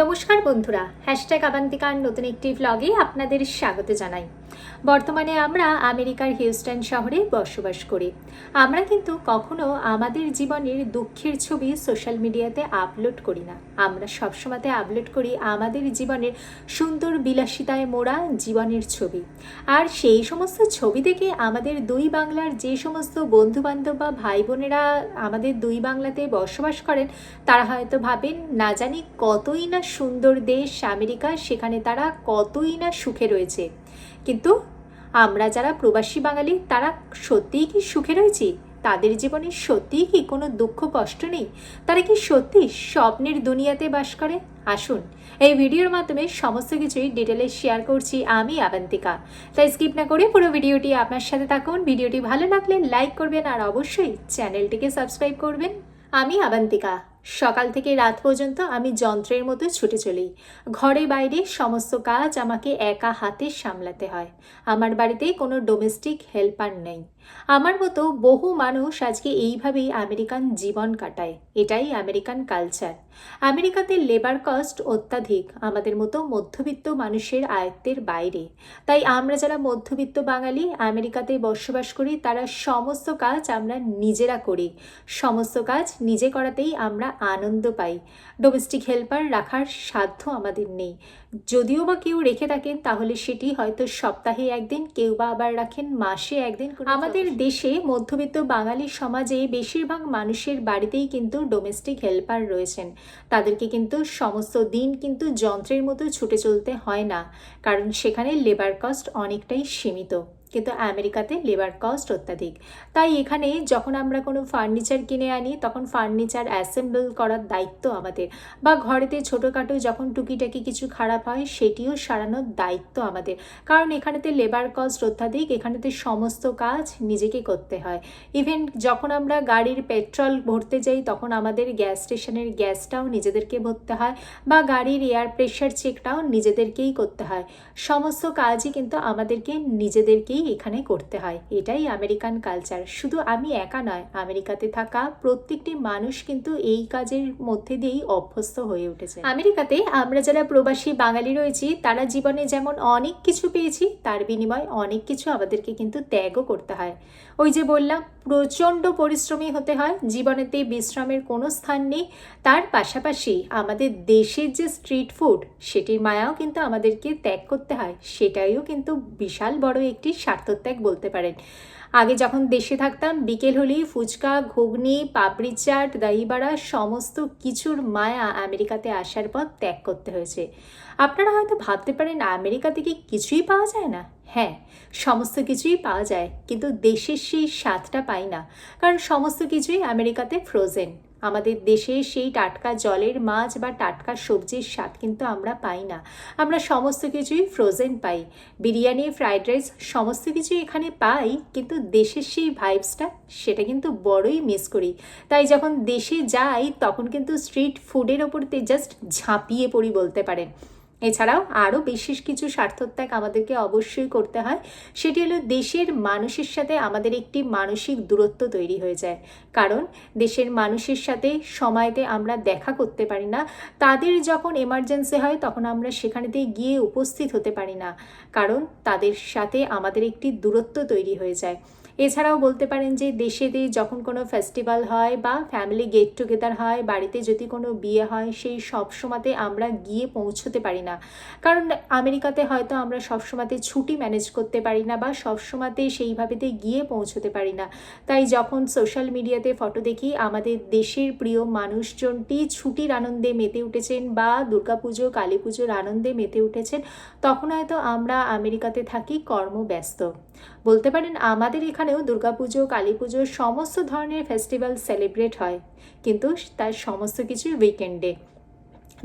নমস্কার বন্ধুরা হ্যাশট্যাগ আবান্তিকার নতুন একটি ভ্লগে আপনাদের স্বাগত জানাই। বর্তমানে আমরা আমেরিকার হিউস্টন শহরে বসবাস করি। আমরা কিন্তু কখনো আমাদের জীবনের দুঃখের ছবি সোশ্যাল মিডিয়াতে আপলোড করি না। আমরা সবসময়তে আপলোড করি আমাদের জীবনের সুন্দর বিলাসিতায় মোড়া জীবনের ছবি। আর সেই সমস্ত ছবি দেখে আমাদের দুই বাংলার যে সমস্ত বন্ধু বান্ধব বা ভাই বোনেরা আমাদের দুই বাংলাতে বসবাস করেন, তারা হয়তো ভাবেন, না জানি কতই না সুন্দর দেশ আমেরিকা, সেখানে তারা কতই না সুখে রয়েছে। কিন্তু আমরা যারা প্রবাসী বাঙালি, তারা সত্যিই কি সুখে রয়েছি? তাদের জীবনে সত্যিই কি কোনো দুঃখ, কষ্ট নেই? তারা কি সত্যি স্বপ্নের দুনিয়াতে বাস করে? আসুন, এই ভিডিওর মাধ্যমে সমস্ত কিছুই ডিটেলে শেয়ার করছি আমি, আবান্তিকা। তাই স্কিপ না করে পুরো ভিডিওটি আপনার সাথে থাকুন। ভিডিওটি ভালো লাগলে লাইক করবেন আর অবশ্যই চ্যানেলটিকে সাবস্ক্রাইব করবেন। আমি, আবান্তিকা। সকাল থেকে রাত পর্যন্ত আমি যন্ত্রের মতো ছুটে চলি। ঘরে বাইরে সমস্ত কাজ আমাকে একা হাতে সামলাতে হয়। আমার বাড়িতে কোনো ডোমেস্টিক হেল্পার নেই। আমার মতো বহু মানুষ আজকে এইভাবেই আমেরিকান জীবন কাটায়। এটাই আমেরিকান কালচার আমেরিকাতে লেবার কস্ট অত্যাধিক, আমাদের মতো মধ্যবিত্ত মানুষের আয়ত্তের বাইরে। তাই আমরা যারা মধ্যবিত্ত বাঙালি, আমেরিকাতে বসবাস করি, তারা সমস্ত কাজ আমরা নিজেরা করি। সমস্ত কাজ নিজে করাতেই আমরা আনন্দ পাই। ডোমেস্টিক হেল্পার রাখার সাধ্য আমাদের নেই। যদিও বা কেউ রেখে থাকেন তাহলে সেটি হয়তো সপ্তাহে একদিন কেউ বা আবার রাখেন মাসে একদিন আমাদের দেশে মধ্যবিত্ত বাঙালি সমাজে বেশিরভাগ মানুষের বাড়িতেই কিন্তু ডোমেস্টিক হেল্পার রয়েছেন। তাদেরকে কিন্তু সমস্ত দিন কিন্তু যন্ত্রের মতো ছুটে চলতে হয় না কারণ সেখানে লেবার কস্ট অনেকটাই সীমিত। কিন্তু আমেরিকাতে লেবার কস্ট অত্যাধিক। তাই এখানে যখন আমরা কোনো ফার্নিচার কিনে আনি, তখন ফার্নিচার অ্যাসেম্বল করার দায়িত্ব আমাদের বা ঘরেতে ছোটোখাটো যখন টুকিটাকি কিছু খারাপ হয়, সেটিও সারানোর দায়িত্ব আমাদের। কারণ এখানেতে লেবার কস্ট অত্যাধিক, এখানেতে সমস্ত কাজ নিজেকে করতে হয়। ইভেন যখন আমরা গাড়ির পেট্রোল ভরতে যাই, তখন আমাদের গ্যাস স্টেশনের গ্যাসটাও নিজেদেরকে ভরতে হয় বা গাড়ির এয়ার প্রেশার চেকটাও নিজেদেরকেই করতে হয়। সমস্ত কাজই কিন্তু আমাদেরকে নিজেদেরকেই এখানে করতে হয়। এটাই আমেরিকান কালচার শুধু আমি একা নয়, আমেরিকাতে থাকা প্রত্যেকটি মানুষ কিন্তু এই কাজের মধ্যে দিয়েই অভ্যস্ত হয়ে উঠেছে। আমেরিকাতে আমরা যারা প্রবাসী বাঙালি রয়েছি, তারা জীবনে যেমন অনেক কিছু পেয়েছি, তার বিনিময়ে অনেক কিছু আমাদেরকে কিন্তু ত্যাগও করতে হয়। ওই যে বললাম প্রচণ্ড পরিশ্রমী হতে হয়, জীবনেতে বিশ্রামের কোনো স্থান নেই। তার পাশাপাশি আমাদের দেশের যে স্ট্রিট ফুড, সেটির মায়াও কিন্তু আমাদেরকে ত্যাগ করতে হয়। সেটাইও কিন্তু বিশাল বড় একটি স্বার্থত্যাগ বলতে পারেন। আগে যখন দেশে থাকতাম, বিকেল হলেই ফুচকা, ঘুগনি, পাপড়ি চাট দহিবাড়া সমস্ত কিছুর মায়া আমেরিকাতে আসার পর ত্যাগ করতে হয়েছে। আপনারা হয়তো ভাবতে পারেন আমেরিকা থেকে কিছুই পাওয়া যায় না? হ্যাঁ সমস্ত কিছুই পাওয়া যায়, কিন্তু দেশের সেই স্বাদটা পাই না। কারণ সমস্ত কিছুই আমেরিকাতে ফ্রোজেন আমাদের দেশে সেই টাটকা জলের মাছ বা টাটকা সবজির স্বাদ কিন্তু আমরা পাই না। আমরা সমস্ত কিছুই ফ্রোজেন পাই। বিরিয়ানি ফ্রাইড রাইস সমস্ত কিছুই এখানে পাই, কিন্তু দেশের সেই ভাইবসটা সেটা কিন্তু বড়ই মিস করি। তাই যখন দেশে যাই, তখন কিন্তু স্ট্রিট ফুডের ওপর জাস্ট ঝাঁপিয়ে পড়ি বলতে পারেন। এছাড়াও আরও বিশেষ কিছু স্বার্থত্যাগ আমাদেরকে অবশ্যই করতে হয়। সেটি হলো দেশের মানুষের সাথে আমাদের একটি মানসিক দূরত্ব তৈরি হয়ে যায়। কারণ দেশের মানুষের সাথে সময়তে আমরা দেখা করতে পারি না। তাদের যখন এমার্জেন্সি হয়, তখন আমরা সেখানেতে গিয়ে উপস্থিত হতে পারি না। কারণ তাদের সাথে আমাদের একটি দূরত্ব তৈরি হয়ে যায়। এছাড়াও বলতে পারেন যে দেশেতে যখন কোনো ফেস্টিভ্যাল হয় বা ফ্যামিলি গেট টুগেদার হয়, বাড়িতে যদি কোনো বিয়ে হয়, সেই সব সময়তে আমরা গিয়ে পৌঁছতে পারি না। কারণ আমেরিকাতে হয়তো আমরা সব সময়তে ছুটি ম্যানেজ করতে পারি না বা সব সময়তে সেইভাবেতে গিয়ে পৌঁছতে পারি না। তাই যখন সোশ্যাল মিডিয়াতে ফটো দেখি, আমাদের দেশের প্রিয় মানুষজনটি ছুটির আনন্দে মেতে উঠেছেন বা দুর্গাপুজো কালী পুজোর আনন্দে মেতে উঠেছেন, তখন হয়তো আমরা আমেরিকাতে থাকি কর্মব্যস্ত। বলতে পারেন আমাদের এখানেও দুর্গাপুজো কালী পুজো সমস্ত ধরনের ফেস্টিভ্যাল সেলিব্রেট হয়। কিন্তু তার সমস্ত কিছুই উইকেন্ডে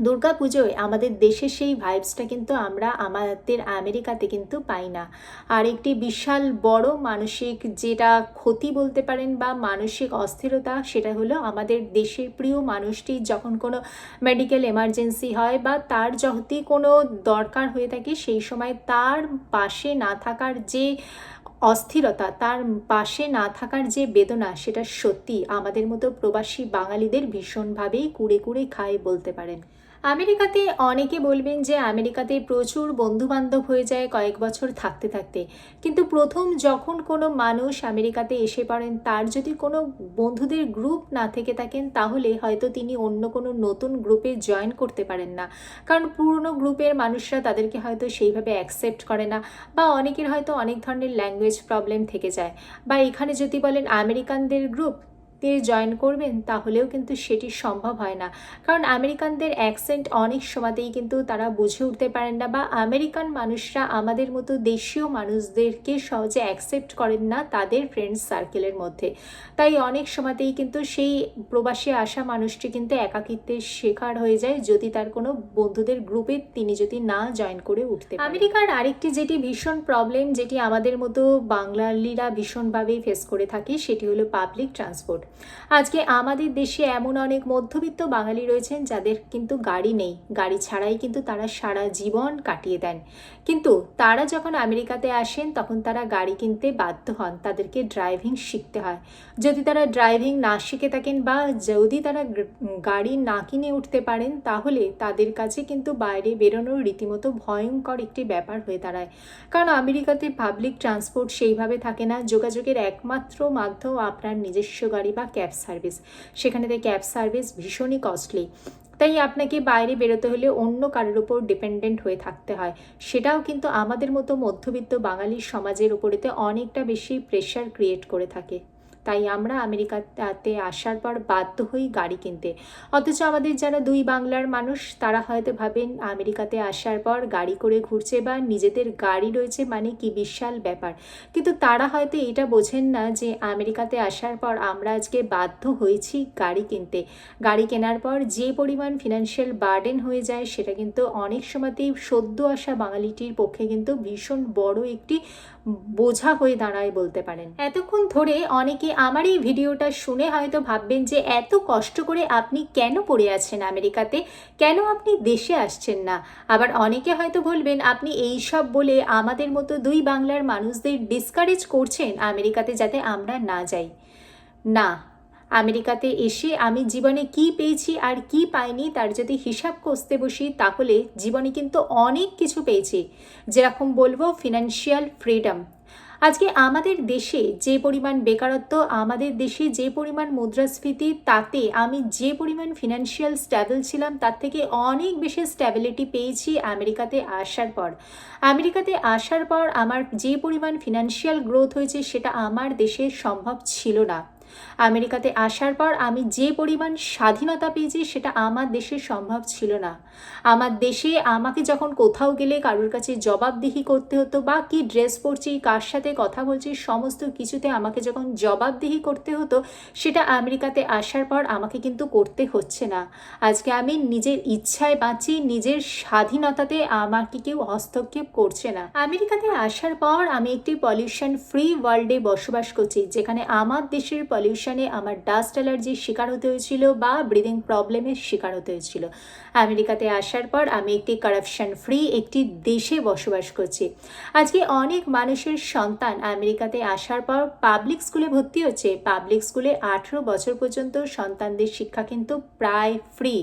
দুর্গা পুজোয় আমাদের দেশের সেই ভাইবসটা কিন্তু আমরা আমাদের আমেরিকাতে কিন্তু পাই না। আর একটি বিশাল বড় মানসিক যেটা ক্ষতি বলতে পারেন বা মানসিক অস্থিরতা, সেটা হলো আমাদের দেশের প্রিয় মানুষটি যখন কোনো মেডিকেল এমার্জেন্সি হয় বা তার যদি কোনো দরকার হয়ে থাকে, সেই সময় তার পাশে না থাকার যে অস্থিরতা, তার পাশে না থাকার যে বেদনা, সেটা সত্যি আমাদের মতো প্রবাসী বাঙালিদের ভীষণভাবেই কুড়ে কুড়ে খায় বলতে পারেন। আমেরিকাতে অনেকে বলবেন যে আমেরিকাতে প্রচুর বন্ধু বান্ধব হয়ে যায় কয়েক বছর থাকতে থাকতে। কিন্তু প্রথম যখন কোনো মানুষ আমেরিকাতে এসে পড়েন, তার যদি কোনো বন্ধুদের গ্রুপ না থেকে থাকেন, তাহলে হয়তো তিনি অন্য কোনো নতুন গ্রুপে জয়েন করতে পারেন না। কারণ পুরনো গ্রুপের মানুষরা তাদেরকে হয়তো সেইভাবে অ্যাকসেপ্ট করে না বা অনেকের হয়তো অনেক ধরনের ল্যাঙ্গুয়েজ প্রবলেম থেকে যায়। বা এখানে যদি বলেন আমেরিকানদের গ্রুপ দিয়ে জয়েন করবেন, তাহলেও কিন্তু সেটি সম্ভব হয় না। কারণ আমেরিকানদের অ্যাকসেন্ট অনেক সময়তেই কিন্তু তারা বুঝে উঠতে পারেন না বা আমেরিকান মানুষরা আমাদের মতো দেশীয় মানুষদেরকে সহজে অ্যাকসেপ্ট করেন না তাদের ফ্রেন্ডস সার্কেলের মধ্যে। তাই অনেক সময়তেই কিন্তু সেই প্রবাসে আসা মানুষটি কিন্তু একাকিত্বের শেখার হয়ে যায় যদি তার কোনো বন্ধুদের গ্রুপে তিনি যদি না জয়েন করে উঠতে আমেরিকার আরেকটি যেটি ভীষণ প্রবলেম যেটি আমাদের মতো বাঙালিরা ভীষণভাবেই ফেস করে থাকি, সেটি হলো পাবলিক ট্রান্সপোর্ট আজকে আমাদের দেশে এমন অনেক মধ্যবিত্ত বাঙালি রয়েছেন যাদের কিন্তু গাড়ি নেই। গাড়ি ছাড়াই কিন্তু তারা সারা জীবন কাটিয়ে দেন। কিন্তু তারা যখন আমেরিকাতে আসেন, তখন তারা গাড়ি কিনতে বাধ্য হন। তাদেরকে ড্রাইভিং শিখতে হয়। যদি তারা ড্রাইভিং না শিখে থাকেন বা যদি তারা গাড়ি না কিনে উঠতে পারেন, তাহলে তাদের কাছে কিন্তু বাইরে বেরোনোর রীতিমতো ভয়ঙ্কর একটি ব্যাপার হয়ে দাঁড়ায়। কারণ আমেরিকাতে পাবলিক ট্রান্সপোর্ট সেইভাবে থাকে না। যোগাযোগের একমাত্র মাধ্যম আপনার নিজস্ব গাড়ি বা ক্যাব সার্ভিস। সেখানে সেখানেতে ক্যাব সার্ভিস ভীষণই কস্টলি তাই আপনাকে বাইরে বেরোতে হলে অন্য কারোর উপর ডিপেন্ডেন্ট হয়ে থাকতে হয়। সেটাও কিন্তু আমাদের মতো মধ্যবিত্ত বাঙালির সমাজের উপরেতে অনেকটা বেশি প্রেশার ক্রিয়েট করে থাকে। তাই আমরা আমেরিকাতে আসার পর বাধ্য হই গাড়ি কিনতে। অথচ আমাদের যারা দুই বাংলার মানুষ, তারা হয়তো ভাবেন আমেরিকাতে আসার পর গাড়ি করে ঘুরছে বা নিজেদের গাড়ি রয়েছে মানে কি বিশাল ব্যাপার। কিন্তু তারা হয়তো এটা বোঝেন না যে আমেরিকাতে আসার পর আমরা আজকে বাধ্য হয়েছি গাড়ি কিনতে। গাড়ি কেনার পর যে পরিমাণ ফিনান্সিয়াল বার্ডেন হয়ে যায়, সেটা কিন্তু অনেক সময়তেই সদ্য আসা বাঙালিটির পক্ষে কিন্তু ভীষণ বড় একটি বোঝা হয়ে দাঁড়ায় বলতে পারেন। এতক্ষণ ধরে অনেকে আমার এই ভিডিওটা শুনে হয়তো ভাববেন যে এত কষ্ট করে আপনি কেন পড়ে আছেন আমেরিকাতে? কেন আপনি দেশে আসছেন না? আবার অনেকে হয়তো বলবেন, আপনি এই সব বলে আমাদের মতো দুই বাংলার মানুষদের ডিসকারেজ করছেন আমেরিকাতে যাতে আমরা না যাই? না আমেরিকাতে এসে আমি জীবনে কি পেয়েছি আর কি পাইনি তার যদি হিসাব কষতে বসি, তাহলে জীবনে কিন্তু অনেক কিছু পেয়েছি। যেরকম বলব ফিনান্সিয়াল ফ্রিডম আজকে আমাদের দেশে যে পরিমাণ বেকারত্ব, আমাদের দেশে যে পরিমাণ মুদ্রাস্ফীতি, তাতে আমি যে পরিমাণ ফিনান্সিয়াল স্ট্যাবল ছিলাম, তার থেকে অনেক বেশি স্ট্যাবিলিটি পেয়েছি আমেরিকাতে আসার পর। আমেরিকাতে আসার পর আমার যে পরিমাণ ফিনান্সিয়াল গ্রোথ হয়েছে, সেটা আমার দেশে সম্ভব ছিল না। আমেরিকাতে আসার পর আমি যে পরিমাণ স্বাধীনতা পেয়েছি সেটা আমার দেশে সম্ভব ছিল না। আমার দেশে আমাকে যখন কোথাও গেলে কারোর কাছে জবাবদিহি করতে হতো বা কি ড্রেস পরছি, কার সাথে কথা বলছি, সমস্ত কিছুতে আমাকে যখন জবাবদিহি করতে হতো, সেটা আমেরিকাতে আসার পর আমাকে কিন্তু করতে হচ্ছে না। আজকে আমি নিজের ইচ্ছায় বাঁচি, নিজের স্বাধীনতাতে আমাকে কেউ হস্তক্ষেপ করছে না। আমেরিকাতে আসার পর আমি একটি পলিউশন ফ্রি ওয়ার্ল্ডে বসবাস করছি, যেখানে আমার দেশের পলিউশনে আমার ডাস্ট অ্যালার্জির শিকার হতে হয়েছিল বা ব্রিদিং প্রবলেমের শিকার হতে হয়েছিল। আমেরিকাতে আসার পর আমি একটি কারাপশন ফ্রি একটি দেশে বসবাস করছি। আজকে অনেক মানুষের সন্তান আমেরিকাতে আসার পর পাবলিক স্কুলে ভর্তি হচ্ছে। পাবলিক স্কুলে আঠেরো বছর পর্যন্ত সন্তানদের শিক্ষা কিন্তু প্রায় ফ্রি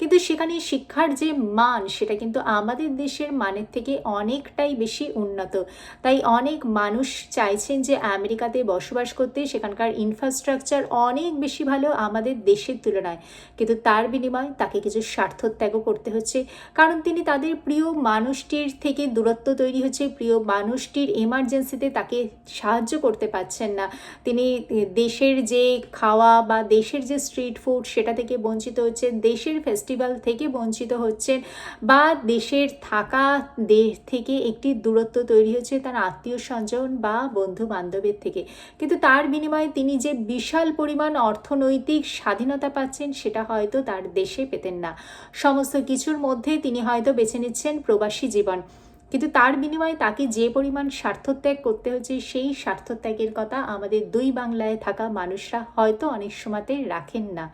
কিন্তু সেখানে শিক্ষার যে মান, সেটা কিন্তু আমাদের দেশের মানের থেকে অনেকটাই বেশি উন্নত। তাই অনেক মানুষ চাইছেন যে আমেরিকাতে বসবাস করতে, সেখানকার ইনফ্রাস্ট্রাকচার ইনফ্রাস্ট্রাকচার অনেক বেশি ভালো আমাদের দেশের তুলনায়। কিন্তু তার বিনিময়ে তাকে কিছু স্বার্থ ত্যাগও করতে হচ্ছে। কারণ তিনি তাদের প্রিয় মানুষটির থেকে দূরত্ব তৈরি হচ্ছে। প্রিয় মানুষটির এমার্জেন্সিতে তাকে সাহায্য করতে পারছেন না। তিনি দেশের যে খাওয়া বা দেশের যে স্ট্রিট ফুড সেটা থেকে বঞ্চিত হচ্ছেন, দেশের ফেস্টিভ্যাল থেকে বঞ্চিত হচ্ছেন বা দেশের থাকা দেশ থেকে একটি দূরত্ব তৈরি হচ্ছে তার আত্মীয় স্বজন বা বন্ধু বান্ধবের থেকে। কিন্তু তার বিনিময়ে তিনি যে বিশাল পরিমাণ অর্থনৈতিক স্বাধীনতা পাচ্ছেন, সেটা হয়তো তার দেশে পেতেন না। সমস্ত কিছুর মধ্যে তিনি হয়তো বেছে নিচ্ছেন প্রবাসী জীবন। কিন্তু তার বিনিময়ে তাকে যে পরিমাণ স্বার্থত্যাগ করতে হচ্ছে, সেই স্বার্থত্যাগের কথা আমাদের দুই বাংলায় থাকা মানুষরা হয়তো অনেক সময়তে রাখেন না।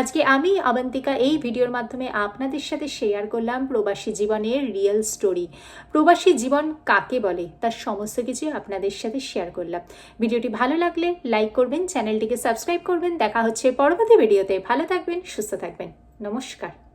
আজকে আমি অবন্তিকা এই ভিডিওর মাধ্যমে আপনাদের সাথে শেয়ার করলাম প্রবাসী জীবনের রিয়েল স্টোরি প্রবাসী জীবন কাকে বলে? তার সমস্ত কিছু আপনাদের সাথে শেয়ার করলাম। ভিডিওটি ভালো লাগলে লাইক করবেন চ্যানেলটিকে সাবস্ক্রাইব করবেন। দেখা হচ্ছে পরবর্তী ভিডিওতে ভালো থাকবেন, সুস্থ থাকবেন। নমস্কার।